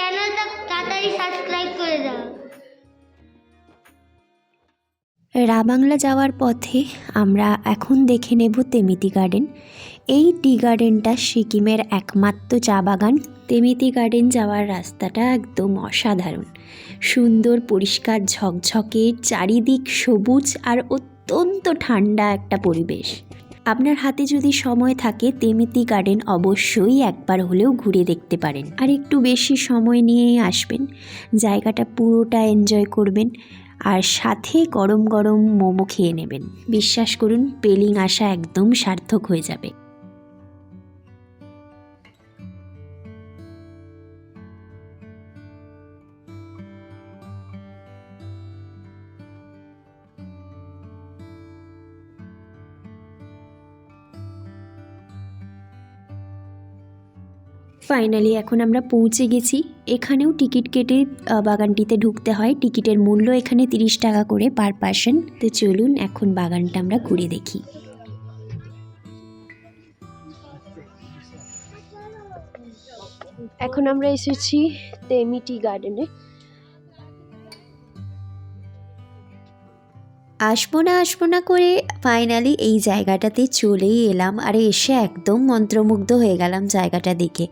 চ্যানেলটা তাড়াতাড়ি সাবস্ক্রাইব করে দাও রাবাংলা যাওয়ার পথে আমরা এখন দেখে নেব তেমিতি গার্ডেন। এই টি গার্ডেনটা সিকিমের একমাত্র চা বাগান। তেমিতি গার্ডেন যাওয়ার রাস্তাটা একদম অসাধারণ। সুন্দর, পরিষ্কার, ঝকঝকে, চারিদিক সবুজ আর অত্যন্ত ঠান্ডা একটা পরিবেশ। আপনার হাতে যদি সময় থাকে, তেমিতি গার্ডেন অবশ্যই একবার হলেও ঘুরে দেখতে পারেন। আর একটু বেশি সময় নিয়েই আসবেন। জায়গাটা পুরোটা এনজয় করবেন। আর সাথে গরম গরম মোমো খেয়ে নেবেন। বিশ্বাস করুন, পেলিং আসা একদম সার্থক হয়ে যাবে। ফাইনালি এখন আমরা পৌঁছে গেছি। এখানেও টিকিট কেটে বাগানটিতে ঢুকতে হয়। টিকিটের মূল্য এখানে তিরিশ টাকা করে পার পার্সন তো চলুন, এখন বাগানটা আমরা ঘুরে দেখি। এখন আমরা এসেছি তেমিটি গার্ডেনে। আসব না আসব না করে ফাইনালি এই জায়গাটাতে চলেই এলাম। আর এসে একদম মন্ত্রমুগ্ধ হয়ে গেলাম জায়গাটা দেখে।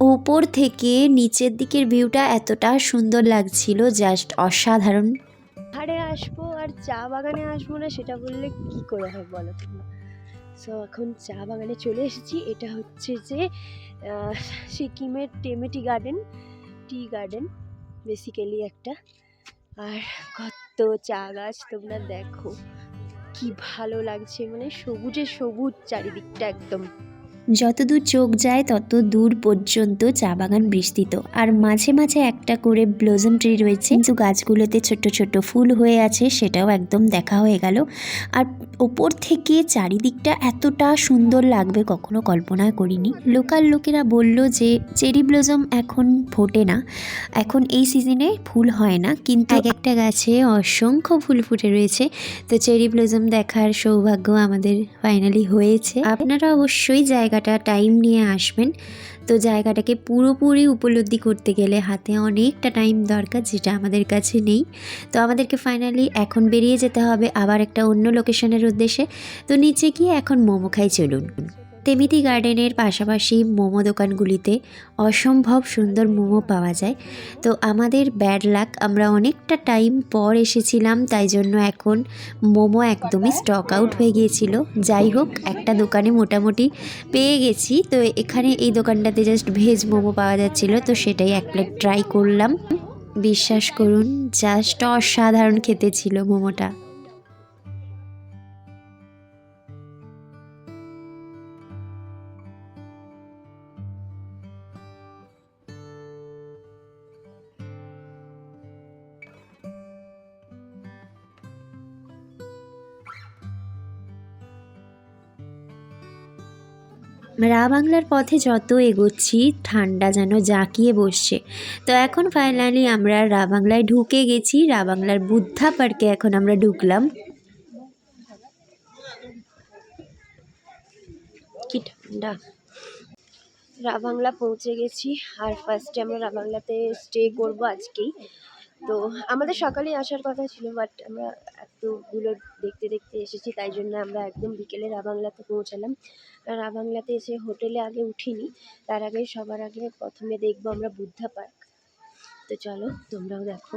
ওপর থেকে নিচের দিকের ভিউটা এতটা সুন্দর লাগছিল জাস্ট অসাধারণ। পাহাড়ে আসব আর চা বাগানে আসব না, সেটা বললে কি করে হয় বলো তোমরা? সো এখন চা বাগানে চলে এসেছি। এটা হচ্ছে যে সিকিমের টেমেটি গার্ডেন টি গার্ডেন বেসিক্যালি একটা। আর কত চা গাছ তোমরা দেখো। কি ভালো লাগছে মানে সবুজে সবুজ চারিদিকটা একদম। যতদূর চোখ যায় তত দূর পর্যন্ত চা বাগান বিস্তৃত আর মাঝে মাঝে একটা করে ব্লজম ট্রি রয়েছে, কিন্তু গাছগুলোতে ছোট্ট ছোট্ট ফুল হয়ে আছে, সেটাও একদম দেখা হয়ে গেল। আর ওপর থেকে চারিদিকটা এতটা সুন্দর লাগবে, কখনো কল্পনা করিনি। লোকাল লোকেরা বলল যে, চেরি ব্লজম এখন ফোটে না। এখন এই সিজনে ফুল হয় না, কিন্তু এক একটা গাছে অসংখ্য ফুল ফুটে রয়েছে। তো চেরি ব্লজম দেখার সৌভাগ্য আমাদের ফাইনালি হয়েছে। আপনারা অবশ্যই জায়গাটা টাইম নিয়ে আসবেন। তো জায়গাটাকে পুরোপুরি উপলব্ধি করতে গেলে হাতে অনেকটা টাইম দরকার, যেটা আমাদের কাছে নেই। তো আমাদেরকে ফাইনালি এখন বেরিয়ে যেতে হবে আবার একটা অন্য লোকেশনের উদ্দেশ্যে। তো নিচে গিয়ে এখন মোমো খাই চলুন। তেমিতি গার্ডেনের পাশাপাশি মোমো দোকানগুলিতে অসম্ভব সুন্দর মোমো পাওয়া যায়। তো আমাদের ব্যাড লাক, আমরা অনেকটা টাইম পর এসেছিলাম, তাই জন্য এখন মোমো একদমই স্টক আউট হয়ে গিয়েছিল। যাই হোক, একটা দোকানে মোটামুটি পেয়ে গেছি। তো এখানে এই দোকানটাতে জাস্ট ভেজ মোমো পাওয়া যাচ্ছিল, তো সেটাই এক প্লেট ট্রাই করলাম। বিশ্বাস করুন জাস্ট অসাধারণ খেতে ছিল মোমোটা। রা বাংলার পথে যত এগোচ্ছি, ঠান্ডা যেন জাঁকিয়ে বসছে। তো এখন ফাইনালি আমরা রা বাংলায় ঢুকে গেছি। রা বাংলার বুদ্ধা পার্কে এখন আমরা ঢুকলাম। কি ঠান্ডা। রাবাংলা পৌঁছে গেছি। আর ফার্স্টে আমরা রা বাংলাতে স্টে করব আজকেই। তো আমাদের সকালে আসার কথা ছিল বাট আমরা এতগুলো দেখতে দেখতে এসেছি, তাই জন্য আমরা একদম বিকেলে রাবাংলাতে পৌঁছালাম। রাবাংলাতে এসে হোটেলে আগে উঠিনি, তার আগে সবার আগে প্রথমে দেখব আমরা বুদ্ধা পার্ক। তো চলো, তোমরাও দেখো।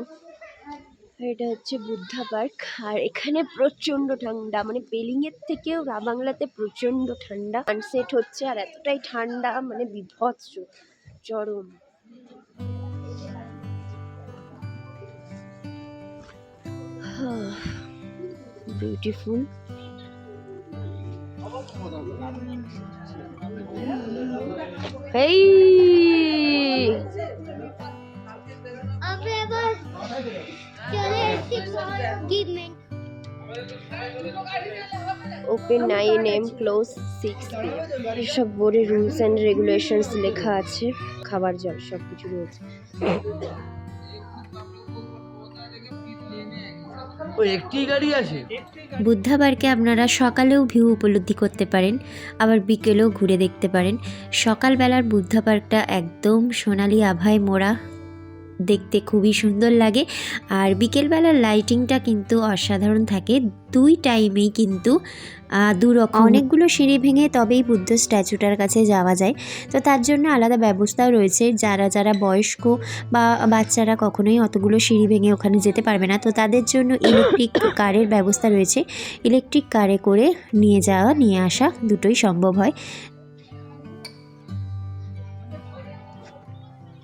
এটা হচ্ছে বুদ্ধা পার্ক, আর এখানে প্রচণ্ড ঠান্ডা মানে পেলিংয়ের থেকেও রাবাংলাতে প্রচণ্ড ঠান্ডা। সানসেট হচ্ছে আর এতটাই ঠান্ডা মানে বিভৎস, চরম। বিউটিফুল এই আমরা এবার চলে এসেছি government open nine M close six এসব বোর্ডে রুলস অ্যান্ড রেগুলেশনস লেখা আছে। খাবার জল সব কিছু রয়েছে। বুদ্ধা পার্কে আপনারা সকালেও ভিউ উপলব্ধি করতে পারেন, আবার বিকেলেও ঘুরে দেখতে পারেন। সকালবেলার বুদ্ধা পার্কটা একদম সোনালি আভায় মোড়া। দেখতে খুবই সুন্দর লাগে। আর বিকেলবেলার লাইটিংটা কিন্তু অসাধারণ থাকে। দুই টাইমেই কিন্তু দু রকম। অনেকগুলো সিঁড়ি ভেঙে তবেই বুদ্ধ স্ট্যাচুটার কাছে যাওয়া যায়। তো তার জন্য আলাদা ব্যবস্থাও রয়েছে। যারা যারা বয়স্ক বা বাচ্চারা কখনোই অতগুলো সিঁড়ি ভেঙে ওখানে যেতে পারবে না। তো তাদের জন্য ইলেকট্রিক কারের ব্যবস্থা রয়েছে। ইলেকট্রিক কারে করে নিয়ে যাওয়া নিয়ে আসা দুটোই সম্ভব হয়।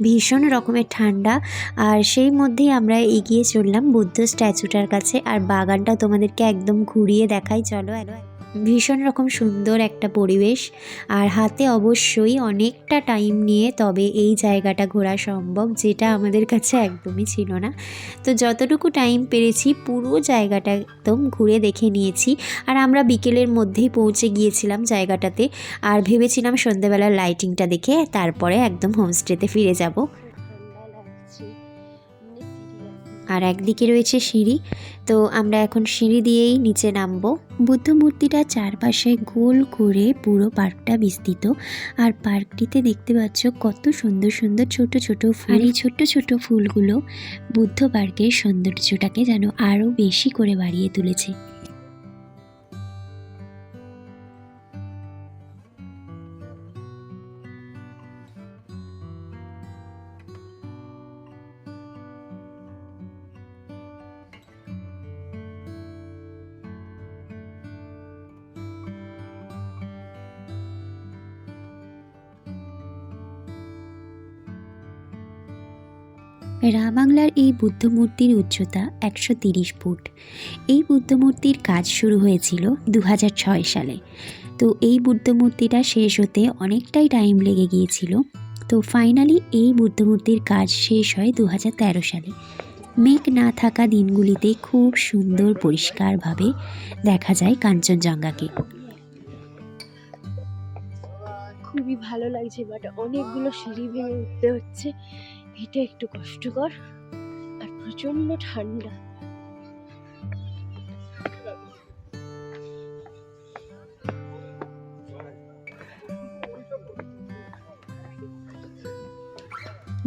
ভীষণ রকমের ঠান্ডা, আর সেই মধ্যেই আমরা এগিয়ে চললাম বুদ্ধ স্ট্যাচুটার কাছে, আর বাগানটা তোমাদেরকে একদম ঘুরিয়ে দেখাই। চলো ভীষণ রকম সুন্দর একটা পরিবেশ। আর হাতে অবশ্যই অনেকটা টাইম নিয়ে তবে এই জায়গাটা ঘোরা সম্ভব, যেটা আমাদের কাছে একদমই ছিল না। তো যতটুকু টাইম পেরেছি, পুরো জায়গাটা একদম ঘুরে দেখে নিয়েছি। আর আমরা বিকেলের মধ্যেই পৌঁছে গিয়েছিলাম জায়গাটাতে। আর ভেবেছিলাম সন্ধ্যেবেলার লাইটিংটা দেখে তারপরে একদম হোমস্টেতে ফিরে যাব। আর একদিকে রয়েছে সিঁড়ি। তো আমরা এখন সিঁড়ি দিয়েই নিচে নামবো। বুদ্ধ মূর্তিটা চারপাশে গোল করে পুরো পার্কটা বিস্তৃত। আর পার্কটিতে দেখতে পাচ্ছ কত সুন্দর সুন্দর ছোট ছোট ফুল। এই ছোট ছোট ফুলগুলো বুদ্ধ পার্কের সৌন্দর্যটাকে যেন আরও বেশি করে বাড়িয়ে তুলেছে। রাবাংলার এই বুদ্ধমূর্তির উচ্চতা একশো তিরিশ ফুট। এই বুদ্ধমূর্তির কাজ শুরু হয়েছিল দু সালে। তো এই বুদ্ধমূর্তিটা শেষ হতে অনেকটাই টাইম লেগে গিয়েছিল। তো ফাইনালি এই বুদ্ধমূর্তির কাজ শেষ হয় দু সালে। মেঘ না থাকা দিনগুলিতে খুব সুন্দর পরিষ্কারভাবে দেখা যায় কাঞ্চনজঙ্ঘাকে। খুবই ভালো লাগছে বাট অনেকগুলো সিঁড়ি ভেঙে উঠতে হচ্ছে। এটা একটু কষ্টকর আর প্রচণ্ড ঠান্ডা।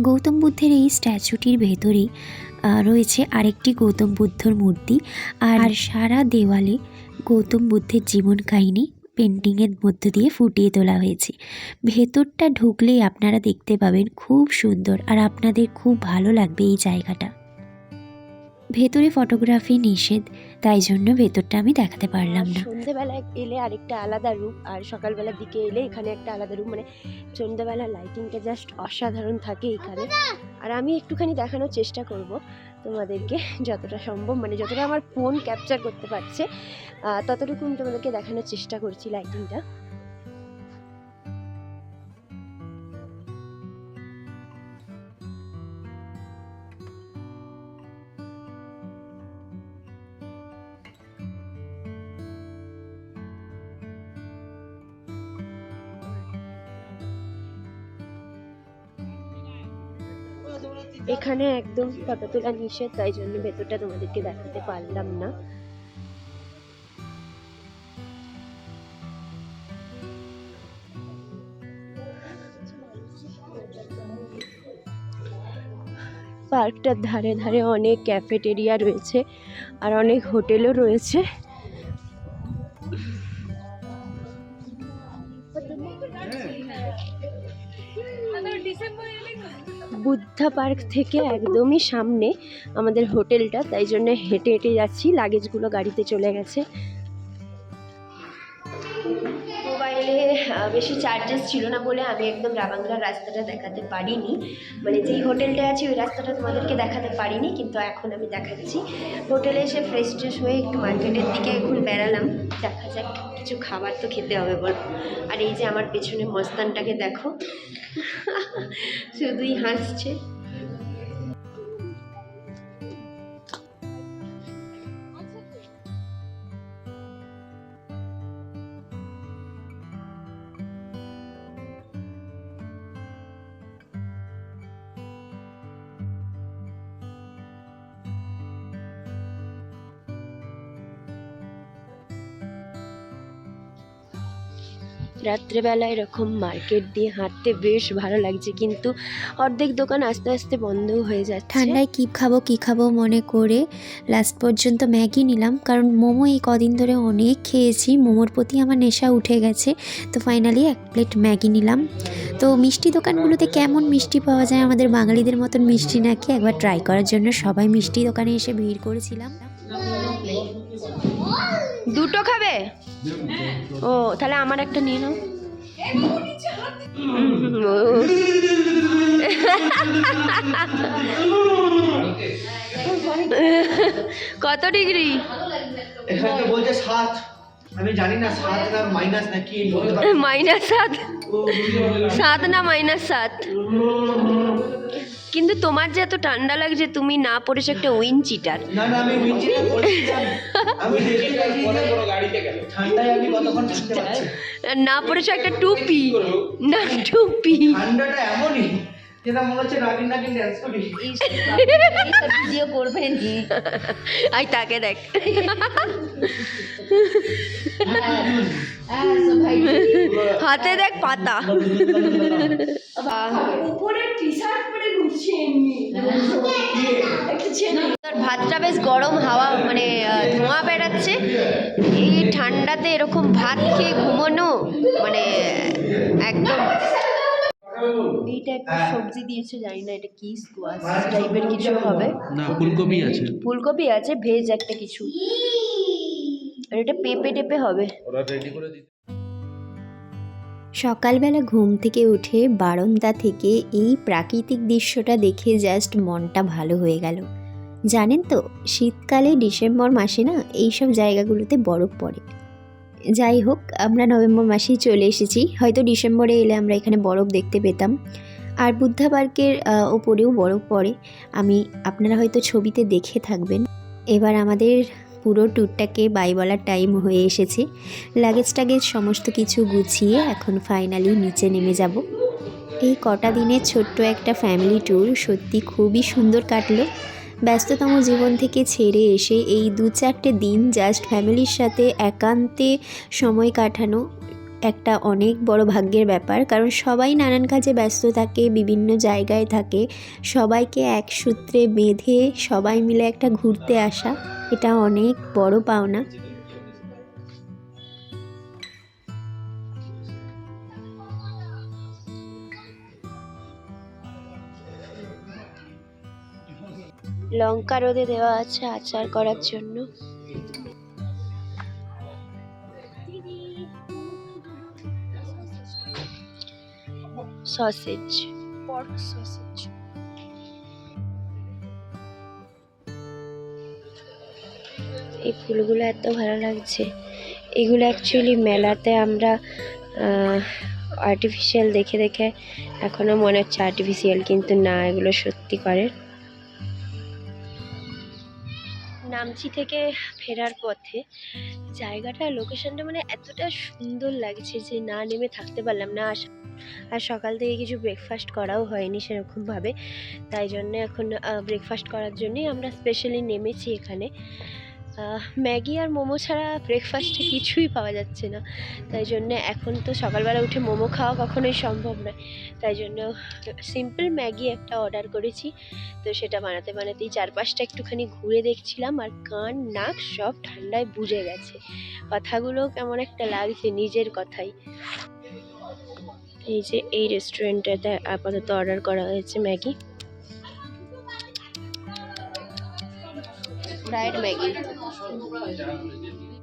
গৌতম বুদ্ধের এই স্ট্যাচুটির ভেতরে রয়েছে আরেকটি গৌতম বুদ্ধর মূর্তি, আর সারা দেওয়ালে গৌতম বুদ্ধের জীবন কাহিনী। পেন্টিংয়ের মধ্য দিয়ে ফুটিয়ে তোলা হয়েছে। ভেতরটা ঢুকলেই আপনারা দেখতে পাবেন খুব সুন্দর আর আপনাদের খুব ভালো লাগবে এই জায়গাটা। ভেতরে ফটোগ্রাফি নিষেধ তাই জন্য ভেতরটা আমি দেখাতে পারলাম না। সন্ধেবেলায় এলে আরেকটা আলাদা রূপ আর সকালবেলার দিকে এলে এখানে একটা আলাদা রূপ মানে সন্ধেবেলা লাইটিংটা জাস্ট অসাধারণ থাকে এখানে। আর আমি একটুখানি দেখানোর চেষ্টা করব তোমাদেরকে যতটা সম্ভব মানে যতটা আমার ফোন ক্যাপচার করতে পারছে ততটুকু আমি তোমাদেরকে দেখানোর চেষ্টা করছি লাইটিংটা এখানে একদম ফটো তোলা নিষেধ, তাই জন্য ভেতরটা তোমাদেরকে দেখাতে পারলাম না। পার্কটার ধারে ধারে অনেক ক্যাফেটেরিয়া রয়েছে আর অনেক হোটেলও রয়েছে। বুদ্ধা পার্ক থেকে একদমই সামনে আমাদের হোটেলটা, তাই জন্য হেঁটে হেঁটে যাচ্ছি, লাগেজগুলো গাড়িতে চলে গেছে। বেশি চার্জেস ছিল না বলে আমি একদম রাবাংলার রাস্তাটা দেখাতে পারিনি। মানে যেই হোটেলটা আছে, ওই রাস্তাটা তোমাদেরকে দেখাতে পারিনি, কিন্তু এখন আমি দেখাচ্ছি। হোটেলে এসে ফ্রেশ ট্রেশ হয়ে একটু মার্কেটের দিকে এখন বেড়ালাম। দেখা যাক, কিছু খাবার তো খেতে হবে, বল। আর এই যে আমার পেছনে মস্তানটাকে দেখো। শুধুই হাসছে। রাত্রেবেলা এরকম মার্কেট দিয়ে হাঁটতে বেশ ভালো লাগছে কিন্তু অর্ধেক দোকান আস্তে আস্তে বন্ধও হয়ে যাচ্ছে। ঠান্ডায় কী খাব কী খাব মনে করে লাস্ট পর্যন্ত ম্যাগি নিলাম কারণ মোমো এই কদিন ধরে অনেক খেয়েছি মোমোর প্রতি আমার নেশা উঠে গেছে তো ফাইনালি এক প্লেট ম্যাগি নিলাম। তো মিষ্টি দোকানগুলোতে কেমন মিষ্টি পাওয়া যায় আমাদের বাঙালিদের মতন মিষ্টি নাকি? একবার ট্রাই করার জন্য সবাই মিষ্টি দোকানে এসে ভিড় করেছিলাম। দুটো খাবে? ও তাহলে আমার একটা নিয়ে নাও। কত ডিগ্রি? এখানে বলছে সাত। আমি জানি না সাত না মাইনাস না কি বলতে পারছি না। মাইনাস সাত? সাত না মাইনাস সাত? কিন্তু তোমার যে এত ঠান্ডা লাগছে তুমি না পড়েছো একটা উইন চিটার। না না আমি উইঞ্চিটা বলছিলাম আমি দেখতে পাচ্ছি ঠান্ডায় আমি কতক্ষণ না পড়েছো একটা টুপি। না টুপি। ঠান্ডাটা এমনই। যেটা মনে হচ্ছে নাগিন নাগিন ড্যান্স করি। ভিডিও করবেন আই তাকে দেখ। হাতে দেখ পাতা। তোর ভাতটা বেশ গরম হাওয়া মানে ধোঁয়া বেড়াচ্ছে। এই ঠান্ডাতে এরকম ভাত খেয়ে ঘুমোনো মানে একদম এইটা একটা সবজি দিয়েছে জানি না এটা কি স্কোয়াশ টাইপের কিছু হবে। না। ফুলকপি আছে। ফুলকপি আছে ভেজ একটা কিছু। আর এটা পেঁপে টেপে হবে। ওরা রেডি করে দিতে সকালবেলা ঘুম থেকে উঠে বারান্দা থেকে এই প্রাকৃতিক দৃশ্যটা দেখে জাস্ট মনটা ভালো হয়ে গেল। জানেন তো শীতকালে ডিসেম্বর মাসে না এইসব জায়গাগুলোতে বরফ পড়ে। যাই হোক, আমরা নভেম্বর মাসেই চলে এসেছি। হয়তো ডিসেম্বরে এলে আমরা এখানে বরফ দেখতে পেতাম। আর বুদ্ধা পার্কের ওপরেও বরফ পড়ে। আমি, আপনারা হয়তো ছবিতে দেখে থাকবেন। এবার আমাদের পুরো ট্যুরটাকে বাই বলার টাইম হয়ে এসেছে। লাগেজ টাগেজ সমস্ত কিছু গুছিয়ে এখন ফাইনালি নিচে নেমে যাব। এই কটা দিনের ছোট্ট একটা ফ্যামিলি ট্যুর সত্যি খুবই সুন্দর কাটলো। ব্যস্ততম জীবন থেকে ছেড়ে এসে এই দু চারটে দিন জাস্ট ফ্যামিলির সাথে একান্তে সময় কাটানো একটা অনেক বড় ভাগ্যের ব্যাপার। কারণ সবাই নানান কাজে ব্যস্ত থাকে, বিভিন্ন জায়গায় থাকে। সবাইকে এক সূত্রে বেঁধে সবাই মিলে একটা ঘুরতে আসা, এটা অনেক বড় পাওনা। লঙ্কা রোদে দেওয়া আছে আচার করার জন্য। সসেজ। Pork sausage. এই ফুলগুলো এত ভালো লাগছে। এগুলো অ্যাকচুয়ালি মেলাতে আমরা আর্টিফিশিয়াল দেখে দেখে এখনও মনে হচ্ছে আর্টিফিশিয়াল কিন্তু না এগুলো সত্যি করে। নামচি থেকে ফেরার পথে জায়গাটা লোকেশনটা মানে এতটা সুন্দর লাগছে যে না নেমে থাকতে পারলাম না। আর সকাল থেকে কিছু ব্রেকফাস্ট করাও হয়নি সেরকমভাবে। তাই জন্য এখন ব্রেকফাস্ট করার জন্যই আমরা স্পেশালি নেমেছি এখানে। ম্যাগি আর মোমো ছাড়া ব্রেকফাস্টে কিছুই পাওয়া যাচ্ছে না। তাই জন্য এখন তো সকালবেলা উঠে মোমো খাওয়া কখনোই সম্ভব নয়। তাই জন্য সিম্পল ম্যাগি একটা অর্ডার করেছি। তো সেটা বানাতে বানাতেই চারপাশটা একটুখানি ঘুরে দেখছিলাম আর কান, নাক সব ঠান্ডায় বুঝে গেছে। কথাগুলো কেমন একটা লাগছে নিজের কথাই। এই যে এই রেস্টুরেন্টটাতে আপাতত অর্ডার করা হয়েছে Maggi. Fried Maggi. Gracias.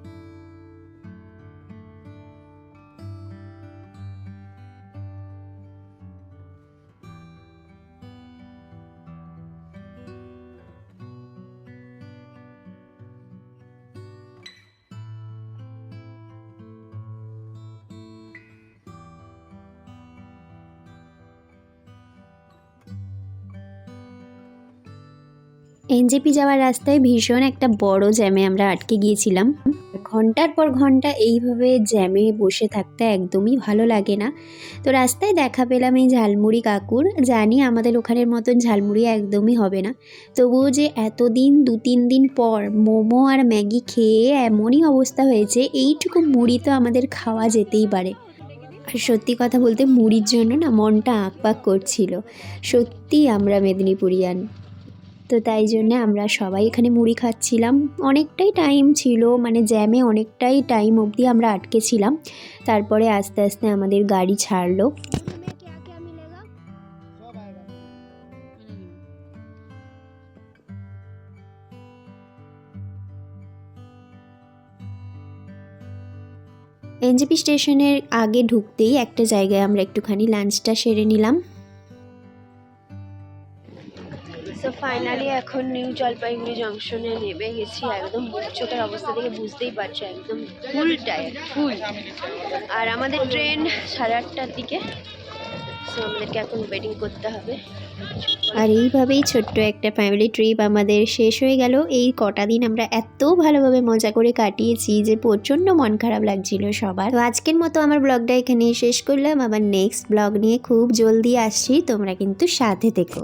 NJP যাওয়ার রাস্তায় ভীষণ একটা বড় জ্যামে আমরা আটকে গিয়েছিলাম। ঘণ্টার পর ঘণ্টা এইভাবে জ্যামে বসে থাকতে একদমই ভালো লাগে না। তো রাস্তায় দেখা পেলাম এই ঝালমুড়ি কাকুর। জানি আমাদের ওখানের মতন ঝালমুড়ি একদমই হবে না। তবুও যে এতদিন দু তিন দিন পর মোমো আর ম্যাগি খেয়ে এমনই অবস্থা হয়েছে, এইটুকু মুড়ি তো আমাদের খাওয়া যেতেই পারে। আর সত্যি কথা বলতে মুড়ির জন্য না মনটা আঁকপাক করছিল। সত্যি আমরা মেদিনীপুরিয়ান। তো তাই জন্য আমরা সবাই এখানে মুড়ি খাচ্ছিলাম। অনেকটাই টাইম ছিল মানে জ্যামে অনেকটাই টাইম অবধি আমরা আটকে ছিলাম। তারপরে আস্তে আস্তে আমাদের গাড়ি ছাড়লো। এনজেপি স্টেশনের আগে ঢুকতেই একটা জায়গায় আমরা একটুখানি লাঞ্চটা সেরে নিলাম। সো ফাইনালি এখন নিউ জলপাইগুড়ি জংশনে নেমে গেছি। একদম চোখের অবস্থা থেকে বুঝতেই পারছ, একদম ফুল টায়ার ফুল আর আমাদের ট্রেন সাড়ে আটটার দিকে। সো আমাদেরকে এখন ওয়েটিং করতে হবে। আর এইভাবেই ছোট্ট একটা ফ্যামিলি ট্রিপ আমাদের শেষ হয়ে গেল। এই কটা দিন আমরা এত ভালোভাবে মজা করে কাটিয়েছি যে প্রচণ্ড মন খারাপ লাগছিল সবার। তো আজকের মতো আমার ব্লগটা এখানেই শেষ করলাম। আবার নেক্সট ব্লগ নিয়ে খুব জলদি আসছি। তোমরা কিন্তু সাথে থেকো।